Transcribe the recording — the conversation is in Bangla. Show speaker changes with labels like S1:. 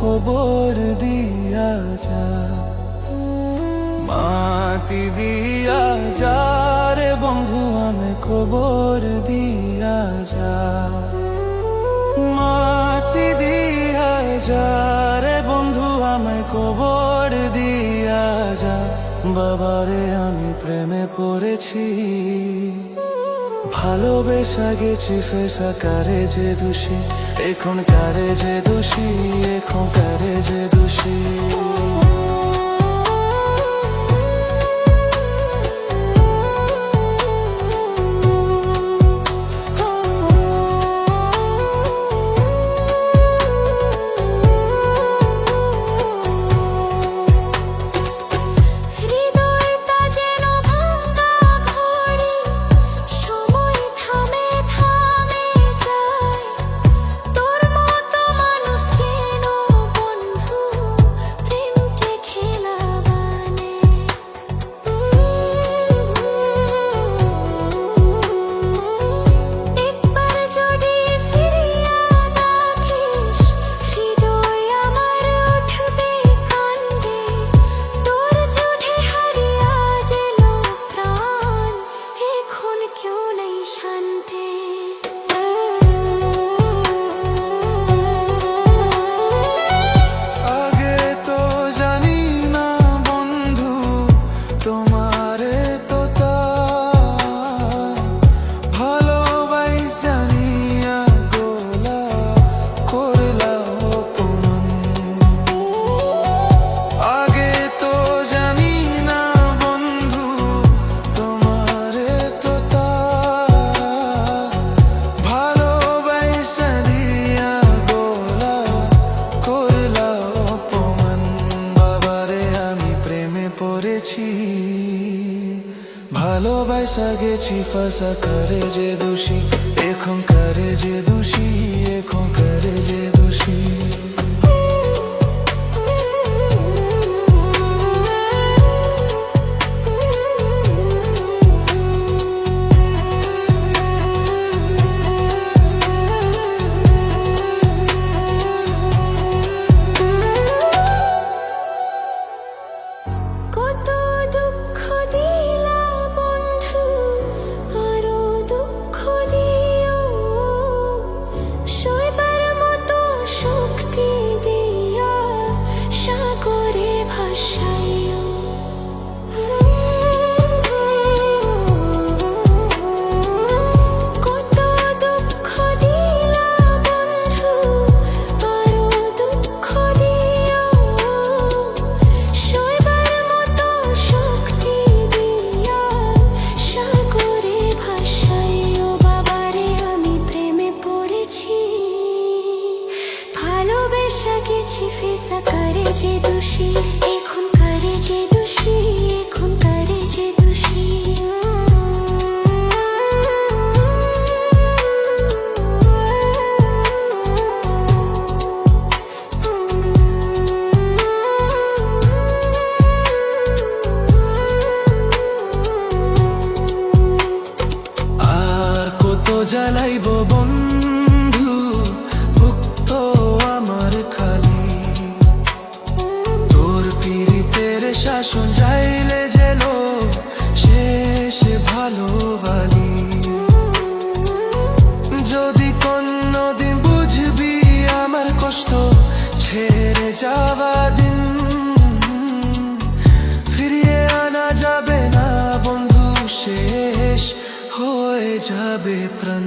S1: খবর দিয়া যা। মাতি দিয়া যা রে বন্ধু আমি খবর দিয়া যা। মাতি দিয়া যা রে বন্ধু আমি খবর দিয়া যা। বাবারে আমি প্রেমে পড়েছি। ভালোবেসা গেছি ফেসা কারে যে দোষী এখন কারে যে দোষী পড়েছি ভালোবাসা গেছি ফাঁসা করে যে দোষী এখন করে যে দোষী এখন করে যে
S2: এখন করে যে দোষী এখন যে দোষী।
S1: আর কত জ্বালাইব বন্ধু শাসন চাইলে জেল শেষ ভালো বালি যদি কোনদিন বুঝবি আমার কষ্ট, ছেড়ে যাওয়া দিন। ফিরিয়ে আনা যাবে না বন্ধু, শেষ হয়ে যাবে প্রাণ